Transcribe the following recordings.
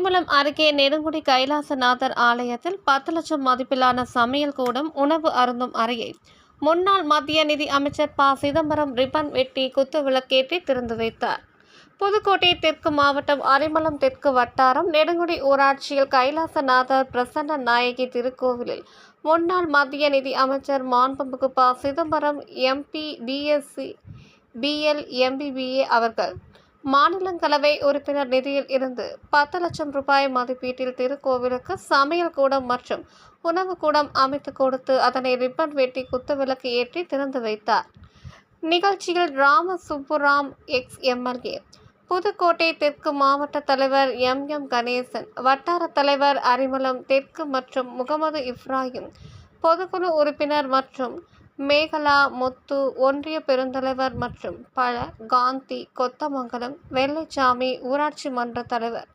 அரிமளம் அருகே நெடுங்குடி கைலாசநாதர் ஆலயத்தில் பத்து லட்சம் மதிப்பிலான சமையல் கூடம் உணவு அருந்தும் அறையை முன்னாள் மத்திய நிதி அமைச்சர் ப. சிதம்பரம் ரிப்பன் வெட்டி குத்து விளக்கேற்றி திறந்து வைத்தார். புதுக்கோட்டை தெற்கு மாவட்டம் அரிமளம் தெற்கு வட்டாரம் நெடுங்குடி ஊராட்சியில் கைலாசநாதர் பிரசன்ன நாயகி திருக்கோவிலில் முன்னாள் மத்திய நிதி அமைச்சர் மாண்புமிகு ப. Chidambaram MP BSc BL MBBA அவர்கள் மாநிலங்களவை உறுப்பினர் நிதியில் இருந்து பத்து லட்சம் ரூபாய் மதிப்பீட்டில் திருக்கோவிலுக்கு சமையல் கூடம் மற்றும் உணவு கூடம் அமைத்து கொடுத்து அதனை ரிப்பன் வெட்டி குத்துவிளக்கு ஏற்றி திறந்து வைத்தார். நிகழ்ச்சியில் ராம சுப்புராம் எக்ஸ் எம்எல்ஏ புதுக்கோட்டை தெற்கு மாவட்ட தலைவர் எம் எம் கணேசன் வட்டார தலைவர் அரிமலம் தெற்கு மற்றும் முகமது இப்ராஹிம் பொதுக்குழு உறுப்பினர் மற்றும் மேகலா முத்து ஒன்றிய பெருந்தலைவர் மற்றும் பல காந்தி கொத்தமங்கலம் வெள்ளைச்சாமி ஊராட்சி மன்ற தலைவர்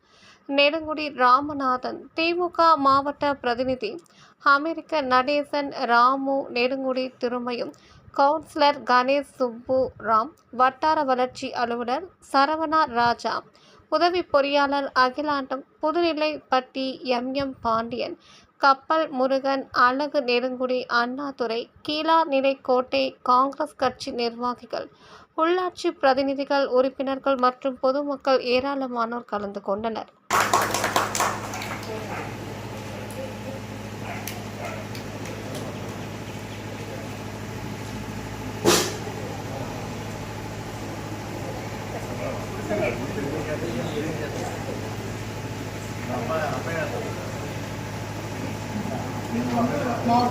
நெடுங்குடி ராமநாதன் திமுக மாவட்ட பிரதிநிதி அமெரிக்க நடேசன் ராமு நெடுங்குடி திருமயம் கவுன்சிலர் கணேஷ் சுப்பு ராம் வட்டார வளர்ச்சி அலுவலர் சரவணா ராஜா உதவி பொறியாளர் அகிலாண்டம் புதுநிலைப்பட்டி எம் எம் பாண்டியன் கப்பல் முருகன் அழகு நெருங்குடி அண்ணாதுரை கீழாநிலை நிலைக்கோட்டை காங்கிரஸ் கட்சி நிர்வாகிகள் உள்ளாட்சி பிரதிநிதிகள் உறுப்பினர்கள் மற்றும் பொதுமக்கள் ஏராளமானோர் கலந்து கொண்டனர். 먹어.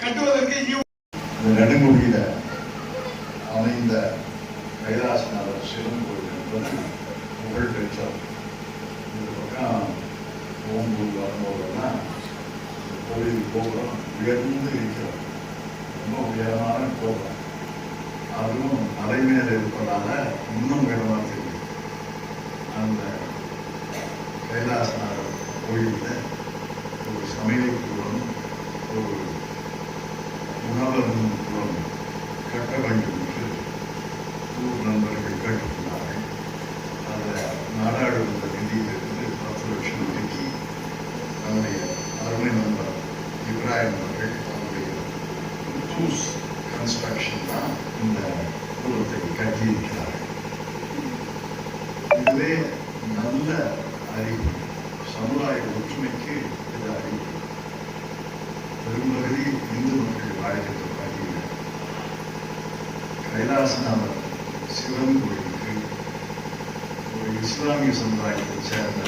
கட்டுவதற்கு இந்த நெடுங்குடியில அமைந்த கைலாசநாதர் சிவன் கோயில் என்பது புகழ் பெற்றது இந்த பக்கம் ஓம்பூர் வரும்போதெல்லாம் கோயில் கோபுரம் உயர்ந்து இருக்கிறது ரொம்ப உயரமான கோபுரம். அதுவும் மலை மேலே இருப்பதால இன்னும் உயரமாக தெரியும் அந்த கைலாசநாதர் கோயிலில் ஒரு சமையல் கூடம் ஒரு உணவருந்தும் கட்ட வேண்டும் என்று ஊர் நண்பர்கள் கேட்டுக்கொண்டார்கள் அந்த நாடாளுமன்ற நிதியிலிருந்து பத்து லட்சம் ஒதுக்கி நம்முடைய அருமை நண்பர் இப்ராஹிம் அவர்கள் அவருடைய டூஸ் கன்ஸ்ட்ரக்ஷன் தான் இந்த கூலத்தை கட்டியிருக்கிறார்கள் இதுவே நல்ல அறிவு சமுதாய ஒற்றுமைக்கு இது அறிவு பெரும்பகுதி இந்து மக்கள் வாழ்கிறது கைலாசநாதர் சிவன் கோயிலுக்கு ஒரு இஸ்லாமிய சமுதாயத்தைச் சேர்ந்த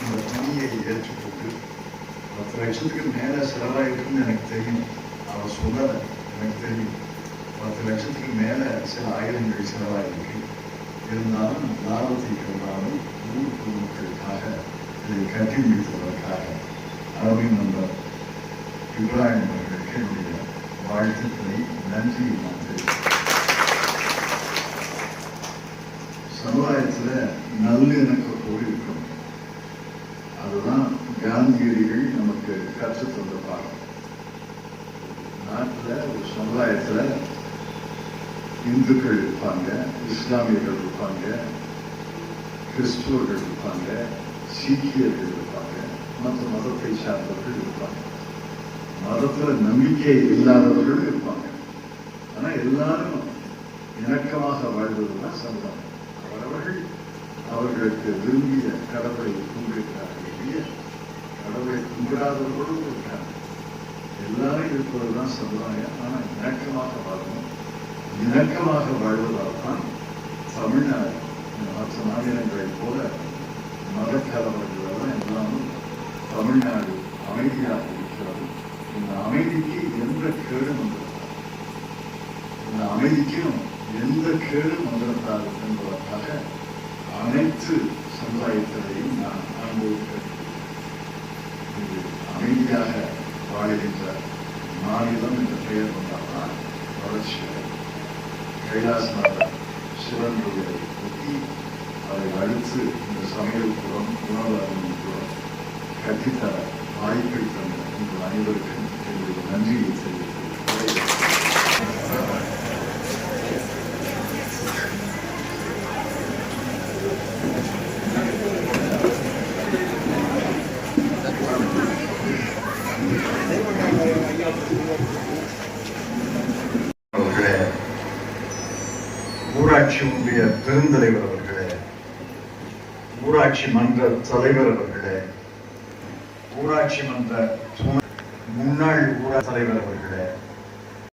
இந்த பணியை ஏற்றுக்கொண்டு பத்து லட்சத்துக்கு மேலே செலவாயிருக்குன்னு எனக்கு தெரியும் அவர் சொல்லலை எனக்கு தெரியும் பத்து லட்சத்துக்கு மேலே சில ஆயிரங்கள் செலவாயிருக்கு இருந்தாலும் லாபத்தை கருதாமல் ஊர் பொதுமக்களுக்காக இதை கட்டி முடித்ததற்காக அருமை நண்பர் இப்ராஹிம் அவர்களுக்கு என்னுடைய வாழ்த்துக்களை நன்றி நான் தெரிவிக்கிறேன். சமுதாயத்துல நல்லிணக்கத்தோடு அதுதான் காந்தியடிகள் நமக்கு கற்றுத் தந்த பாடம். நாட்டுல ஒரு சமுதாயத்துல இந்துக்கள் இருப்பாங்க இஸ்லாமியர்கள் இருப்பாங்க கிறிஸ்துவர்கள் இருப்பாங்க சீக்கியர்கள் இருப்பாங்க மற்ற மதத்தை சார்ந்தவர்கள் இருப்பாங்க. மதத்துல நம்பிக்கை இல்லாதவர்களும் இருப்பாங்க. ஆனா எல்லாரும் இணக்கமாக வாழ்வதுதான் சமுதாயம் அவரவர்கள் அவர்களுக்கு விரும்பிய கடவுளை கும்பிடுகிறார்கள் கடவுளை கும்பிடாதவர்களும் இருக்காங்க. எல்லாரும் இருப்பதுதான் சமுதாயம். ஆனா இணக்கமாக வாழணும் இணக்கமாக வாழ்வதால் தான் தமிழ்நாடு மற்ற மாநிலங்களைப் போல மதக்கலவரங்கள் எல்லாம் இல்லாமல் தமிழ்நாடு அமைதியாக இருக்கிறது. இந்த அமைதிக்கு எந்த கேடும் வந்திருக்காது இந்த அமைதிக்கும் எந்த கேடும் வந்திருக்காது என்பதற்காக அனைத்து சமுதாயத்திலையும் நான் அனுபவிக்கிறேன் இது அமைதியாக வாழுகின்ற மாநிலம் என்ற பெயர் வந்தால்தான் வளர்ச்சி கைலாசநாதர் சிவன் கோவிலை ஒட்டி அதை அடுத்து இந்த சமையல் புறம் உணவு அருந்தும் புறம் கட்டித்தர வாய்ப்பை தந்த உங்கள் அனைவருக்கு என்னுடைய ஊராட்சி ஒன்றிய பெருந்தலைவர் அவர்களே ஊராட்சி மன்ற தலைவர் அவர்களே ஊராட்சி மன்ற துணை முன்னாள் ஊராட்சி தலைவர் அவர்களே.